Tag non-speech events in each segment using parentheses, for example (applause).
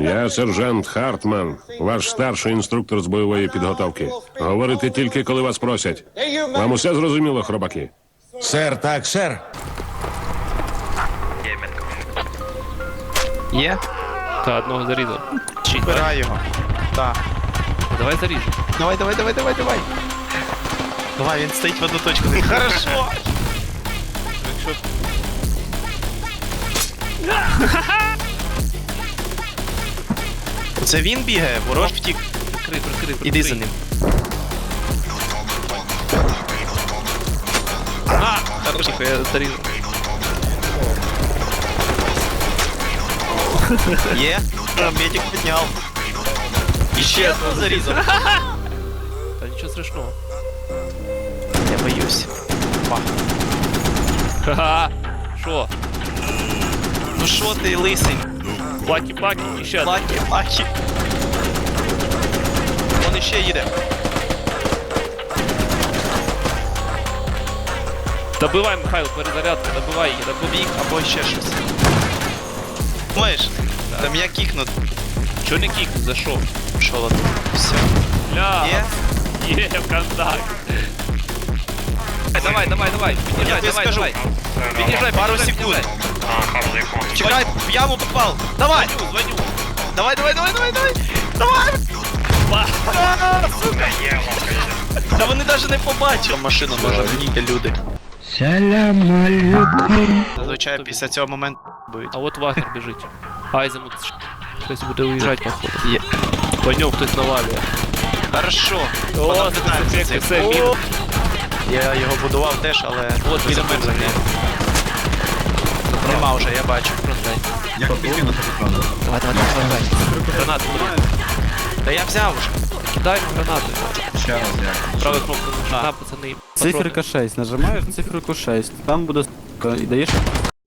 Я сержант Хартман, ваш старший інструктор з бойової підготовки. Говорите тільки, коли вас просять. Вам усе зрозуміло, хробаки? Сер, так, сер. Є? Та одного зарізав. Чи Збирай його. Так. давай заріжемо. Давай, давай, давай, давай, давай. Давай, він стоїть в одну точку. Хорошо. Якщо Це він бігає, ворож втік. прикрий, прикрий, прикрий. Іди за ним. А, хорошо, я зарізав. Є. Медик підняв. І ще одного зарізав. Та нічого страшного. Я боюсь. Па. Ха-ха. Що? Ну що ти, лисий? Плакі, плакі, і ще один. Лакі, лакі. Вон іще їде. Добивай, Михайло, перезарядка, добивай її, добивай. Біг або ще щось. Думаєш? Там я кікну. Чого не кік? За що? Що ладно? Все. Ля. Є? Є контакт. Давай, давай, давай, Я під'їжджай, тобі давай, скажу. давай. Під'їжджай, Пару під'їжджай, секунд. під'їжджай. Чекай, в яму попав. Давай! Звоню, звоню. Давай, давай, давай, давай, давай! Давай! А, сука! Та вони навіть не побачили. Машину може вніти люди. Зазвичай після цього моменту будуть. А от Вагнер біжить. Айземут щось буде уїжджати, походу. Є. По ньому хтось навалює. Хорошо. О, це це. Я його будував теж, але От біля біля мене. мене. Нема вже, я бачу. Як підкинути правда? Давай, давай, давай, давай. Гранату, Та я взяв вже. кидай гранату. Ще раз як. Правою кнопкою на пацани. Циферка 6. Нажимаєш на циферку 6. Там буде с**ка, і даєш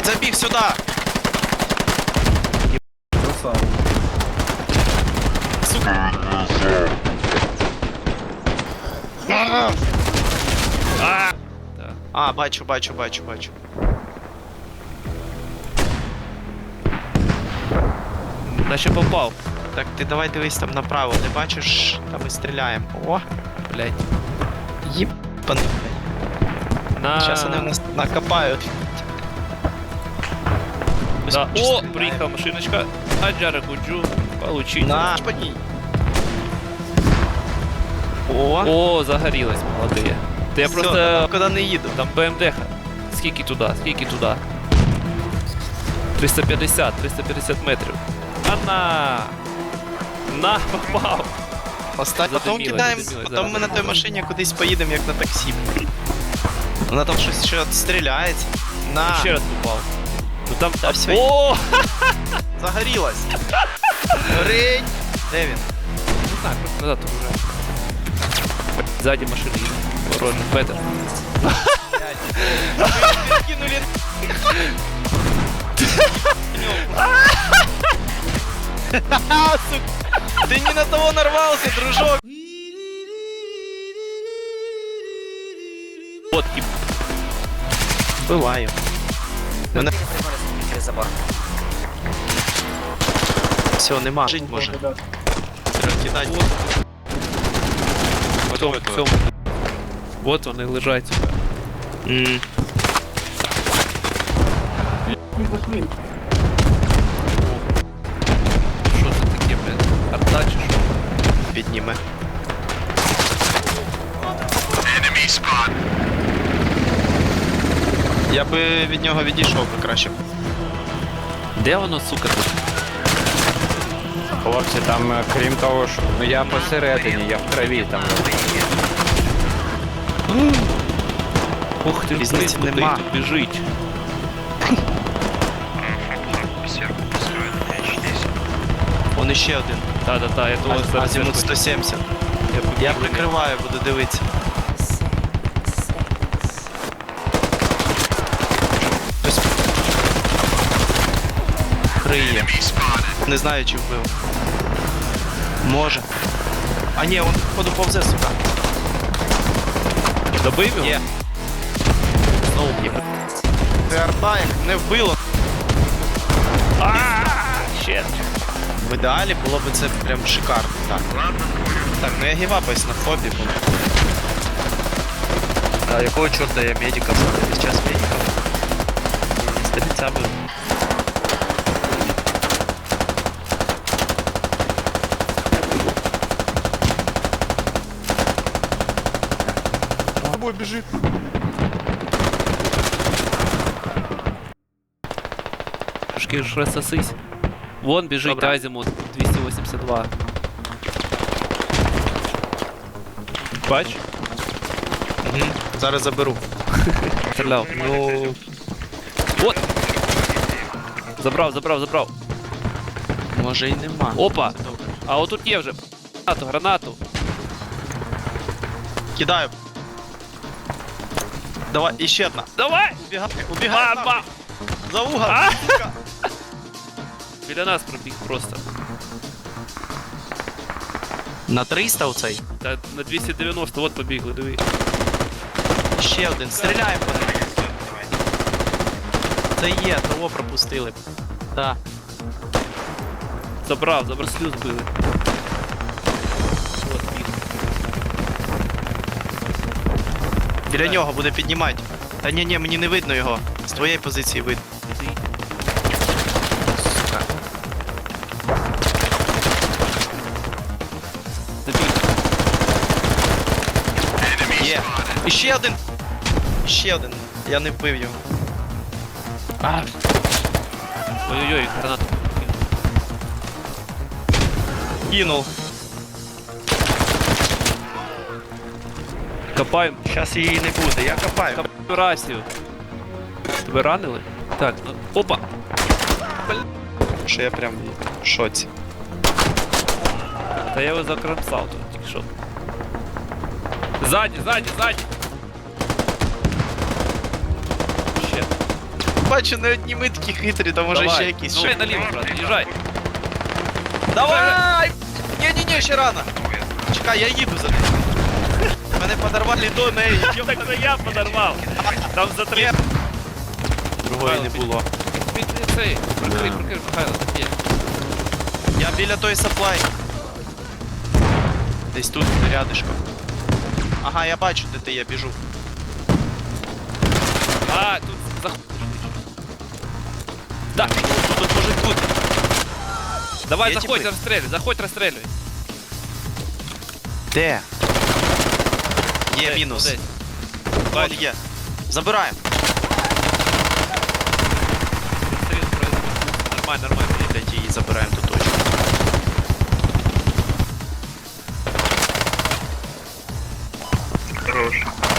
Забіг сюди! красаву. А, бачу, бачу, бачу, бачу. Наче попав. Так, ти давай дивись там направо, не бачиш, там ми стріляємо. О, Блять. єбаний. На... Зараз вони в нас накопають. Да. О, приїхала машиночка. Аджара Гуджу. Получить. На, по ній. О, О, загорілась, молодые. Та я Всё, просто... куди не їду. Там БМД. Скільки туди, скільки туди? 350, 350 метрів. А на! На, попав! Оста... Потім Задиміло, кидаємо, задиміло, потім ми зараз. на той машині кудись поїдемо, як на таксі. Вона там щось ще стріляється. На, Ще раз попав. Ну там... Та всё. О! загорілась. Горить. Де він? Не знаю, просто назад уже. Сзади машина їде. Ворожий, Петер. Кинули. (laughs) Сука. Ты не на того нарвался, дружок. Вот, і... Бываю. Мене... Все, нема. Жить може. В цьому, в цьому. Вот вони лежать. М. Що Підніме. Я би від нього відійшов би краще. Де воно, сука, тут? Хлопці, там е, крім того, що ну я посередині, я в траві там. Ух ти, Різниці блін, куди нема. тут біжить. Он іще один. Та-та-та, я думаю, зараз... Азімут 170. хочу. Я прикриваю, буду дивитися. Криє. Не знаю, чи вбив. Може. А ні, он походу повзе, сука. Добив його? Є. Знову б'є. Це арта, як не вбило. В ідеалі було б це прям шикарно. Так. Так, ну я гівапаюсь на фобі, бо. А якого чорта я медика взяв? Весь час медика. Столиця би. Тобой біжить. Трошки ж розсосись. Вон біжить Добре. Азімут 282. Бач? Угу. Зараз заберу. Стріляв. Ну. От! Забрав, забрав, забрав. Може і нема. Опа! А отут є вже. Гранату, гранату. Кидаю. Давай, іще одна. Давай! Убігай, убігай. Баба! За угол. Сука. (laughs) Біля нас пробіг просто. На 300 оцей. Та на 290, от побігли, диви. Ще один. Стріляємо по ним. Це є, того пропустили. Так. Забрав, забрав слюз били. От біг. Біля нього буде піднімати. Та ні, ні, мені не видно його. З твоєї позиції видно. Є. І ще один. І ще один. Я не вбив його. А. Ой-ой-ой, гранату. Кинув. Копаємо. Зараз її не буде, я копаю. Копаємо рацію. Тебе ранили? Так, ну. Опа! Що я прям в шоці. Та я його закромсав тут тільки що. Ззаді, ззаді, ззаді! Ще. Бачу, не одні ми такі хитрі, то може Давай. ще якісь. Ну, ще- наліво, брат, їжджай. Давай! Ні-ні-ні, ще рано. Чекай, я їду за ним. Мене подорвали до неї. (laughs) Так це я подорвав. Там за три. Другої не було. Він не цей. Прикрий, прикрий, Михайло, так є. Я біля той саплай. Десь тут рядишком. Ага, я бачу, де ти є, біжу. А, тут заходиш. Так, Тут, тут може бути. давай Є заходь, тіпи? розстрілюй, заходь, розстрілюй. Де? Є Десь, мінус. десь. Вон є. Забираємо. Стріл производить. Нормально, нормально. Блять, її забираємо тут точно. хороший.